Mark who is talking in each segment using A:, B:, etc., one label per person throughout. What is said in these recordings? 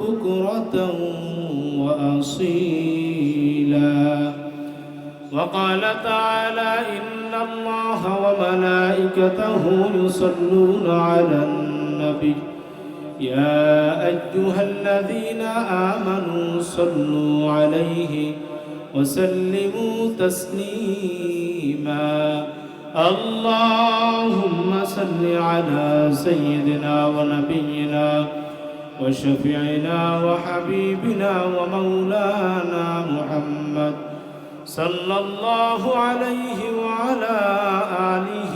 A: بكرة وأصيلا. وقال تعالى إن الله وملائكته يصلون على النبي. يا أيها الذين آمنوا صلوا عليه وسلموا تسليما. اللهم صل على سيدنا ونبينا وشفيعنا وحبيبنا ومولانا محمد صلى الله عليه وعلى آله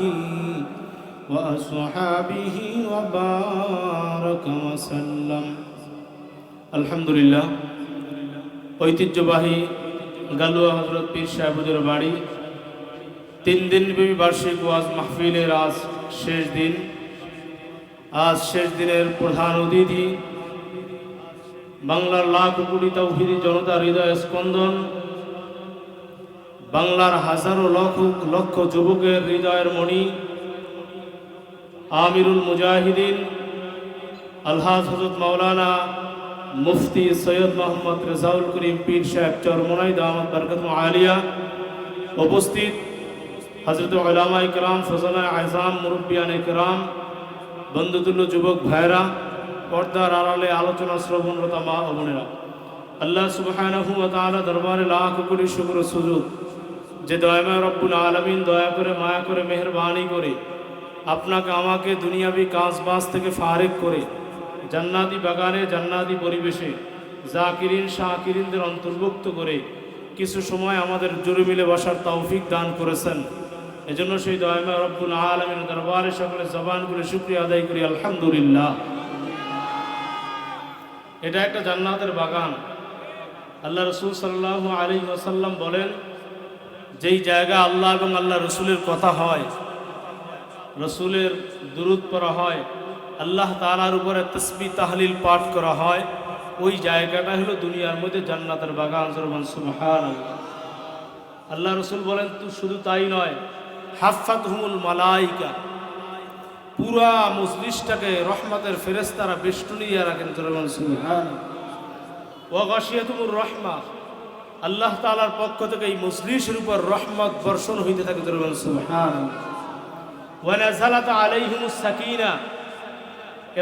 A: وأصحابه وبارك وسلم الحمد لله ঐতিহ্যবাহী গালুয়া হজরত পীর সাহেবুদের বাড়ি তিন দিনব্যাপী বার্ষিক ওয়াজ মাহফিলের আজ শেষ দিন আজ শেষ দিনের প্রধান অতিথি বাংলার লাখ কোটি তৌহিদি জনতা হৃদয় স্পন্দন, বাংলার হাজারো লক্ষ লক্ষ যুবকের হৃদয়ের মণি, আমিরুল মুজাহিদিন, আলহাজ হজরত মাওলানা মুফতি সৈয়দ মোহাম্মদ রেজাউল করিম পীর সাহেব চরমনাই দামদ বরকত আলিয়া, উপস্থিত হজরত ওলামা ইকরাম ফজলা আজাম মুরব্বিয়ান ইকরাম বন্ধুতুল্য যুবক ভাইরা পর্দার আড়ালে আলোচনা শ্রবণরতা মা ও বোনেরা, আল্লাহ সুবহানাহু দরবারে লাখ কোটি শুকর সুযোগ। যে দয়াময় রব্বুল আলমিন দয়া করে, মায়া করে, মেহেরবানি করে, আপনাকে, আমাকে দুনিয়াবি কাজবাজ থেকে ফারেক করে, জান্নাতি বাগানে জান্নাতি পরিবেশে জাকিরিন, শাকিরিনদের অন্তর্ভুক্ত করে কিছু সময় আমাদের জুড়ে মিলে বসার তৌফিক দান করেছেন। এজন্য সেই দয়াময় রব্বুল আলমিন দরবারে সকলে জবান করে শুক্রিয়া আদায় করি, আলহামদুলিল্লাহ। এটা একটা জান্নাতের বাগান। আল্লাহ রসুল সাল্লাহ আলী ওসাল্লাম বলেন, যেই জায়গা আল্লাহ এবং আল্লাহ রসুলের কথা হয়, রসুলের দুরুদ করা হয়, আল্লাহ তালার উপরে তসবি তাহলিল পাঠ করা হয়, ওই জায়গাটা হলো দুনিয়ার মধ্যে জান্নাতের বাগান আল্লাহ রসুল বলেন শুধু তাই নয় হাফাত হুমুল মালাইকা। পুরা মজলিসটাকে রহমতের ফেরেস্তারা বেষ্টনিয়া রাখেন ওয়াগাশিয়াতুমুর রহমা। আল্লাহ তালার পক্ষ থেকে এই মজলিসের উপর রহমত বর্ষণ হইতে থাকে সাকিনা।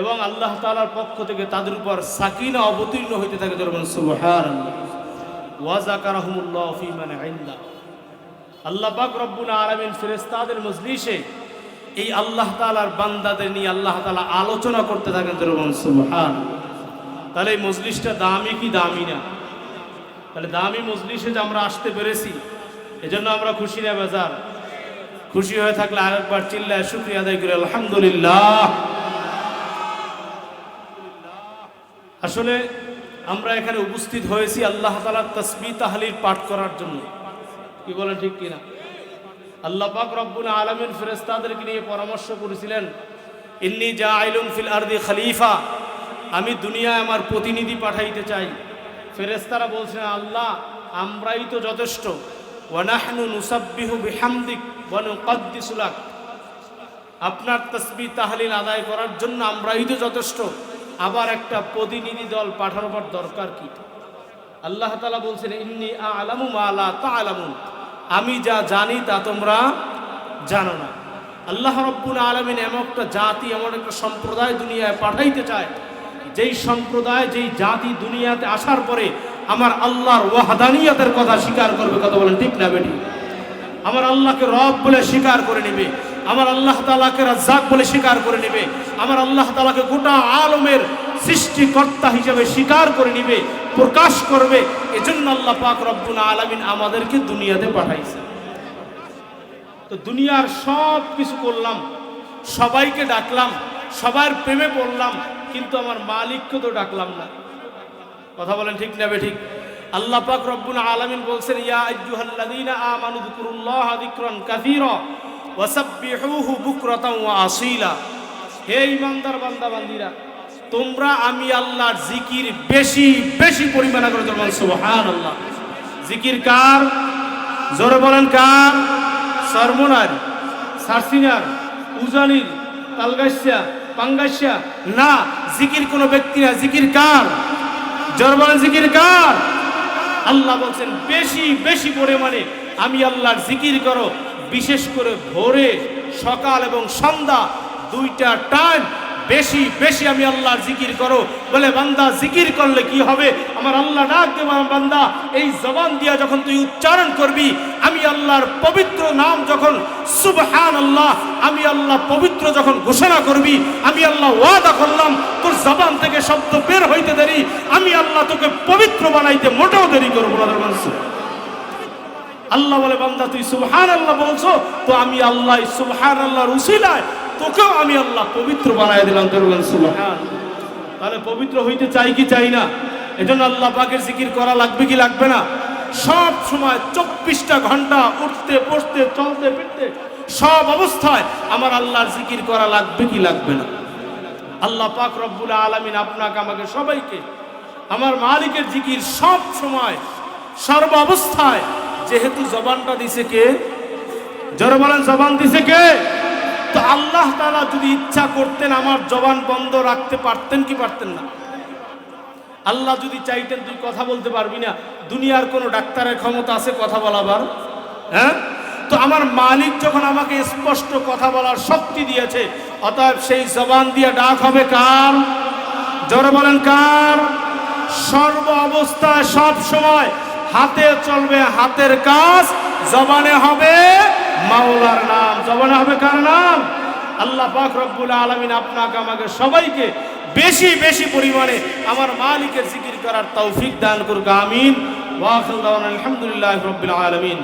A: এবং আল্লাহ তালার পক্ষ থেকে তাদের উপর সাকিনা অবতীর্ণ হইতে থাকে ওয়াজাকারাহুমুল্লাহ ফি মানে আইন্দা আল্লাহ পাক রব্বুল আলামিন ফেরেস্তাদের মজলিসে এই আল্লাহ তাআলার বান্দাদের নিয়ে আল্লাহ তালা আলোচনা করতে থাকেন সুবহান তাহলে এই মজলিসটা দামি কি দামি না? তাহলে দামি মজলিসে যে আমরা আসতে পেরেছি, এজন্য আমরা খুশি না বাজার। খুশি হয়ে থাকলে আরেকবার চিল্লায় শুক্রিয়া আদায় করি, আলহামদুলিল্লাহ। আসলে আমরা এখানে উপস্থিত হয়েছি আল্লাহ তালার তসবি তাহালির পাঠ করার জন্য। কি বলেন ঠিক কিনা? আল্লাহ পাক রব্বুল আলমিন ফেরেস্তাদেরকে নিয়ে পরামর্শ করেছিলেন, ইন্নি যা আইলুম ফিল আরদি খলিফা, আমি দুনিয়ায় আমার প্রতিনিধি পাঠাইতে চাই। ফেরেস্তারা বলছেন, আল্লাহ, আমরাই তো যথেষ্ট। ওয়ানাহনু নুসাব্বিহু বিহামদিক ওয়া নুকাদ্দিসু লাক। আপনার তসবি তাহলিল আদায় করার জন্য আমরাই তো যথেষ্ট। আবার একটা প্রতিনিধি দল পাঠানোর দরকার কি? আল্লাহ তালা বলছেন, ইন্নি আলামু মালা তা আলামু আমি যা জানি তা তোমরা জানো না। আল্লাহ রব্বুল আলমিন এমন একটা জাতি, এমন একটা সম্প্রদায় দুনিয়ায় পাঠাইতে চায়। যেই সম্প্রদায়, যেই জাতি দুনিয়াতে আসার পরে আমার আল্লাহর ওয়াহাদানিয়াতের কথা স্বীকার করবে, কথা বলেন ঠিক না বেটি? আমার আল্লাহকে রব বলে স্বীকার করে নেবে, আমার আল্লাহ তালাকে রাজ্জাক বলে স্বীকার করে নেবে, আমার আল্লাহ তালাকে গোটা আলমের সৃষ্টিকর্তা হিসেবে স্বীকার করে নিবে প্রকাশ করবে, এজন্য আল্লাহ পাক রব্বুল আলামিন আমাদেরকে দুনিয়াতে পাঠাইছে। তো দুনিয়ার সব কিছু করলাম, সবাইকে ডাকলাম, সবার প্রেমে পড়লাম, কিন্তু আমার মালিককে তো ডাকলাম না। কথা বলেন ঠিক না ঠিক আল্লাহ পাক রব্বুল আলামিন বলছেন, ইয়া আইয়ুহাল্লাযীনা আমানু যিকুরুল্লাহা যিকরান কাসীরা ওয়াসাব্বিহুহু বুকরাতাও ওয়া আসীলা। হে ঈমানদার বান্দা বান্দীরা তোমরা আমি আল্লাহর জিকির বেশি বেশি পরিমাণে করে তোমরা সুবহানাল্লাহ। জিকির কার? জোরে বলেন কার? সরমনার সারসিনার, উজানির তালগাছিয়া পাঙ্গাসিয়া না, জিকির কোনো ব্যক্তি না। জিকির কার? জোর বলেন জিকির কার? আল্লাহ বলছেন, বেশি বেশি পরিমাণে আমি আল্লাহর জিকির করো, বিশেষ করে ভোরে, সকাল এবং সন্ধ্যা, দুইটা টাইম বেশি বেশি আমি আল্লাহর জিকির করো। বলে, বান্দা, জিকির করলে কি হবে? আমার আল্লাহ ডাক দেব বান্দা। এই জবান দিয়া যখন তুই উচ্চারণ করবি, আমি আল্লাহর পবিত্র নাম যখন সুবহান আল্লাহ আমি আল্লাহ পবিত্র যখন ঘোষণা করবি, আমি আল্লাহ ওয়াদা করলাম, তোর জবান থেকে শব্দ বের হইতে দেরি, আমি আল্লাহ তোকে পবিত্র বানাইতে মোটেও দেরি করব না আল্লাহ বলে, বান্দা, তুই সুবহান আল্লাহ বলছো, তো আমি আল্লাহ সুবহান আল্লাহর উসিলায় তোকেও আমি আল্লাহ পবিত্র বানাই দিলাম তাহলে পবিত্র হইতে চাই কি চাই না? এজন্য আল্লাহ পাকের জিকির করা লাগবে কি লাগবে না? সব সময় চব্বিশটা ঘণ্টা উঠতে, বসতে, চলতে, ফিরতে, সব অবস্থায় আমার আল্লাহর জিকির করা লাগবে কি লাগবে না? আল্লাহ পাক রব্বুল আলামিন আপনাকে, আমাকে সবাইকে, আমার মালিকের জিকির সব সময়, সর্ব অবস্থায়, যেহেতু জবানটা দিছে কে? জোরে জবান দিছে কে? তো আল্লাহ তাআলা যদি ইচ্ছা করতেন আমার জবান বন্ধ রাখতে পারতেন কি পারতেন না? আল্লাহ যদি চাইতেন তুই কথা বলতে পারবি না, দুনিয়ার কোনো ডাক্তারের ক্ষমতা আছে কথা বলাবার? হ্যাঁ? তো আমার মালিক যখন আমাকে স্পষ্ট কথা বলার শক্তি দিয়েছে, অতএব সেই জবান দিয়ে ডাক হবে কার? জোরে বলেন কার? সর্ব অবস্থায় সব সময় হাতে চলবে হাতের কাজ, জবানে হবে মাওলার নাম। জবানে হবে কার নাম? আল্লাহ পাক রব্বুল আলামিন আপনাকে, আমাকে সবাইকে বেশি বেশি পরিমাণে আমার মালিকের জিকির করার তৌফিক দান করুক। আমিন। ওয়া আলহামদুলিল্লাহ রাব্বিল আলামিন।